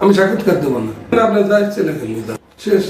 আমি সাক্ষাৎকার দেবো না। আপনার যা ইচ্ছে শেষ।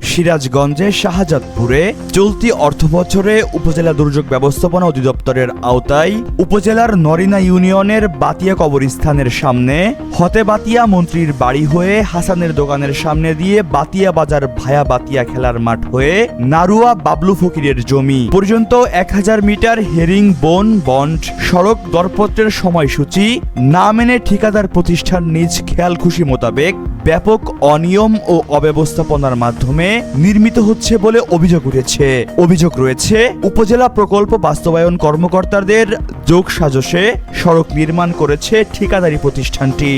সিরাজগঞ্জের শাহজাদপুরে চলতি অর্থবছরে উপজেলা দুর্যোগ ব্যবস্থাপনা অধিদপ্তরের আওতায় উপজেলার নরিনা ইউনিয়নের বাতিয়া কবরস্থানের সামনে হতে বাতিয়া মন্ত্রীর বাড়ি হয়ে হাসানের দোকানের সামনে দিয়ে বাতিয়া বাজার ভায়া বাতিয়া খেলার মাঠ হয়ে নারুয়া বাবলু ফকিরের জমি। পর্যন্ত এক হাজার মিটার হেরিং বন, বন্ড, সড়ক দরপত্রের সময়সূচি না মেনে ঠিকাদার প্রতিষ্ঠান নিজ খেয়াল খুশি মোতাবেক ব্যাপক অনিয়ম ও অব্যবস্থাপনার মাধ্যমে নির্মিত হচ্ছে বলে অভিযোগ উঠেছে। অভিযোগ রয়েছে, উপজেলা প্রকল্প বাস্তবায়ন কর্মকর্তাদের যোগ সাজসে সড়ক নির্মাণ করেছে ঠিকাদারি প্রতিষ্ঠানটি।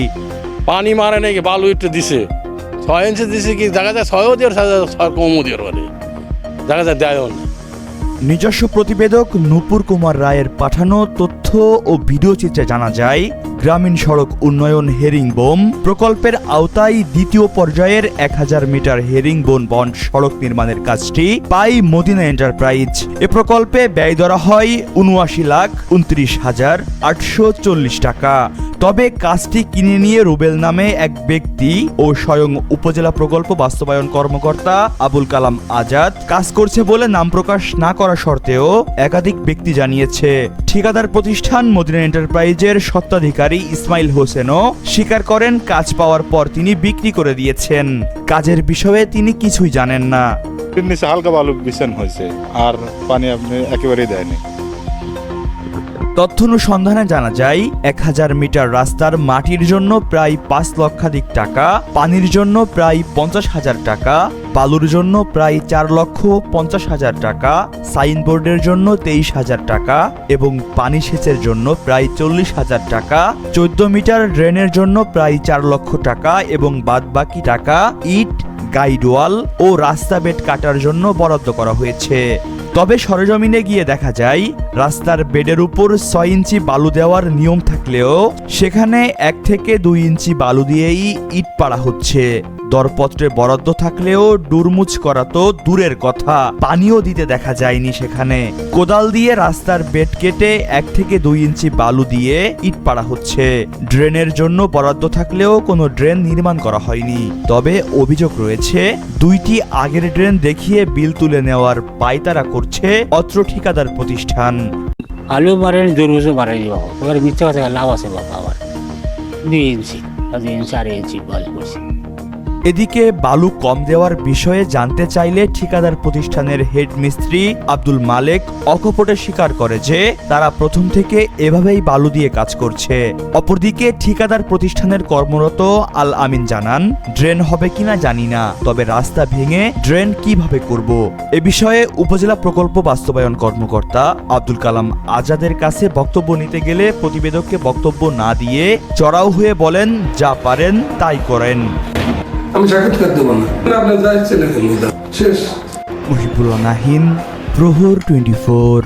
পানি মারে নাকি, বালু একটু দিছে। ছয় ইঞ্চি দিছে কি, দেখা যায় ছয়ও ছয় কমও দিয়ে দেখা যায় দেয় নিজস্ব প্রতিবেদক নূপুর কুমার রায়ের পাঠানো তথ্য ও ভিডিও চিত্রে জানা যায়, গ্রামীণ সড়ক উন্নয়ন হেরিংবোম প্রকল্পের আওতায় দ্বিতীয় পর্যায়ের এক হাজার মিটার হেরিংবোন বন সড়ক নির্মাণের কাজটি পাই মদিনা এন্টারপ্রাইজ। এ প্রকল্পে ব্যয় ধরা হয় উনআশি লাখ উনত্রিশ হাজার আটশো চল্লিশ টাকা। তবে কাজটি কিনে নিয়ে রুবেল নামে এক ব্যক্তি ও স্বয়ং উপজেলা প্রকল্প বাস্তবায়ন কর্মকর্তা আবুল কালাম আজাদ কাজ করছে বলে নাম প্রকাশ না করা সত্ত্বেও একাধিক ব্যক্তি জানিয়েছে। ঠিকাদার প্রতিষ্ঠান মদিনা এন্টারপ্রাইজের সত্ত্বাধিকারী ইসমাইল হোসেনও স্বীকার করেন, কাজ পাওয়ার পর তিনি বিক্রি করে দিয়েছেন। কাজের বিষয়ে তিনি কিছুই জানেন না। হালকা বালু বিছান হয়েছে, আর পানি আপনি একেবারেই দেয়নি। তথ্য অনুসন্ধানে জানা যায়, এক হাজার মিটার রাস্তার মাটির জন্য প্রায় পাঁচ লক্ষাধিক টাকা, পানির জন্য প্রায় পঞ্চাশ হাজার টাকা, বালুর জন্য প্রায় চার লক্ষ পঞ্চাশ হাজার টাকা, সাইনবোর্ডের জন্য তেইশ হাজার টাকা এবং পানি সেচের জন্য প্রায় চল্লিশ হাজার টাকা, চোদ্দ মিটার ড্রেনের জন্য প্রায় চার লক্ষ টাকা এবং বাদবাকি টাকা, ইট, গাইডওয়াল ও রাস্তা বেড কাটার জন্য বরাদ্দ করা হয়েছে। তবে সরেজমিনে গিয়ে দেখা যায়, রাস্তার বেডের উপর ছয় ইঞ্চি বালু দেওয়ার নিয়ম থাকলেও সেখানে এক থেকে দুই ইঞ্চি বালু দিয়েই ইট পাড়া হচ্ছে। দরপত্রে বরাদ্দ থাকলেও ডুরমুচ করা তো দূরের কথা। পানিও দিতে দেখা যায়নি সেখানে। কোদাল দিয়ে রাস্তার বেড কেটে এক থেকে দুই ইঞ্চি বালু দিয়ে ইট পাড়া হচ্ছে। ড্রেনের জন্য বরাদ্দ থাকলেও কোনো ড্রেন নির্মাণ করা হয়নি। তবে অভিযোগ রয়েছে, দুইটি আগের ড্রেন দেখিয়ে বিল তুলে নেওয়ার পায়তারা করছে অত্র ঠিকাদার প্রতিষ্ঠান। আলু মারেন জরুরও মারেনি বাবা। মিথ্যা কথা লাভ আছে বাবা আবার দুই ইঞ্চি। আড়াই ইঞ্চি বল করছি এদিকে বালু কম দেওয়ার বিষয়ে জানতে চাইলে ঠিকাদার প্রতিষ্ঠানের হেড মিস্ত্রি আব্দুল মালেক অকপটে স্বীকার করে যে তারা প্রথম থেকে এভাবেই বালু দিয়ে কাজ করছে। অপরদিকে ঠিকাদার প্রতিষ্ঠানের কর্মরত আল আমিন জানান, ড্রেন হবে কিনা জানি না, তবে রাস্তা ভেঙে ড্রেন কীভাবে করব? এ বিষয়ে উপজেলা প্রকল্প বাস্তবায়ন কর্মকর্তা আব্দুল কালাম আজাদের কাছে বক্তব্য নিতে গেলে প্রতিবেদককে বক্তব্য না দিয়ে চড়াও হয়ে বলেন, যা পারেন তাই করেন। আমি সাক্ষাৎকার দেবো না। আপনার যা ইচ্ছে লেখেন। শেষ। মুহিবুল্লাহ নাহিন প্রহর টোয়েন্টি ফোর